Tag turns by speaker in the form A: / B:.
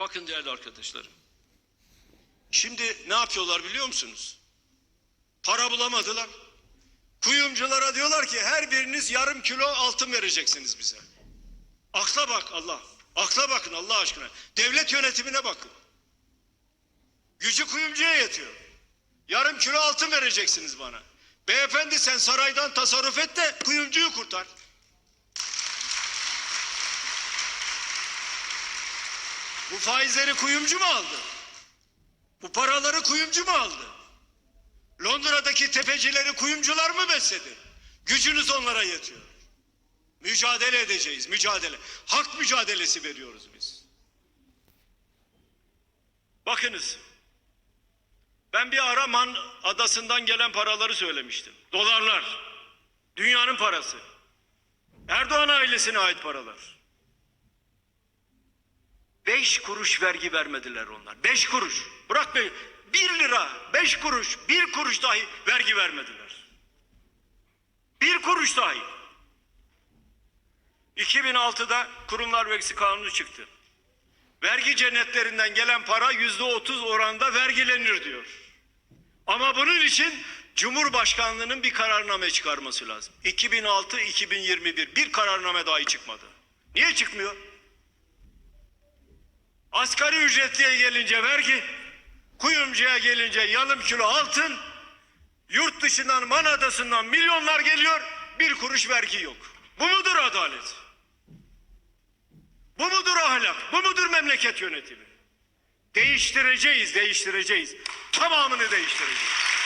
A: Bakın değerli arkadaşlarım. Şimdi ne yapıyorlar biliyor musunuz? Para bulamadılar. Kuyumculara diyorlar ki her biriniz yarım kilo altın vereceksiniz bize. Akla bak Allah. Akla bakın Allah aşkına. Devlet yönetimine bakın. Gücü kuyumcuya yetiyor. Yarım kilo altın vereceksiniz bana. Beyefendi sen saraydan tasarruf et de kuyumcuyu kurtar. Bu faizleri kuyumcu mu aldı? Bu paraları kuyumcu mu aldı? Londra'daki tepecileri kuyumcular mı besledi? Gücünüz onlara yetiyor. Mücadele edeceğiz, mücadele. Hak mücadelesi veriyoruz biz. Bakınız. Ben bir ara Man adasından gelen paraları söylemiştim. Dolarlar. Dünyanın parası. Erdoğan ailesine ait paralar. Beş kuruş vergi vermediler onlar. Beş kuruş. Bırak be. Bir lira, beş kuruş, bir kuruş dahi vergi vermediler. Bir kuruş dahi. 2006'da kurumlar vergisi kanunu çıktı. Vergi cennetlerinden gelen para yüzde otuz oranda vergilenir diyor. Ama bunun için Cumhurbaşkanlığının bir kararname çıkarması lazım. 2006-2021 bir kararname dahi çıkmadı. Niye çıkmıyor? Asgari ücretliye gelince vergi, kuyumcuya gelince yarım kilo altın, yurt dışından Man Adası'ndan milyonlar geliyor, bir kuruş vergi yok. Bu mudur adalet? Bu mudur ahlak? Bu mudur memleket yönetimi? Değiştireceğiz, değiştireceğiz. Tamamını değiştireceğiz.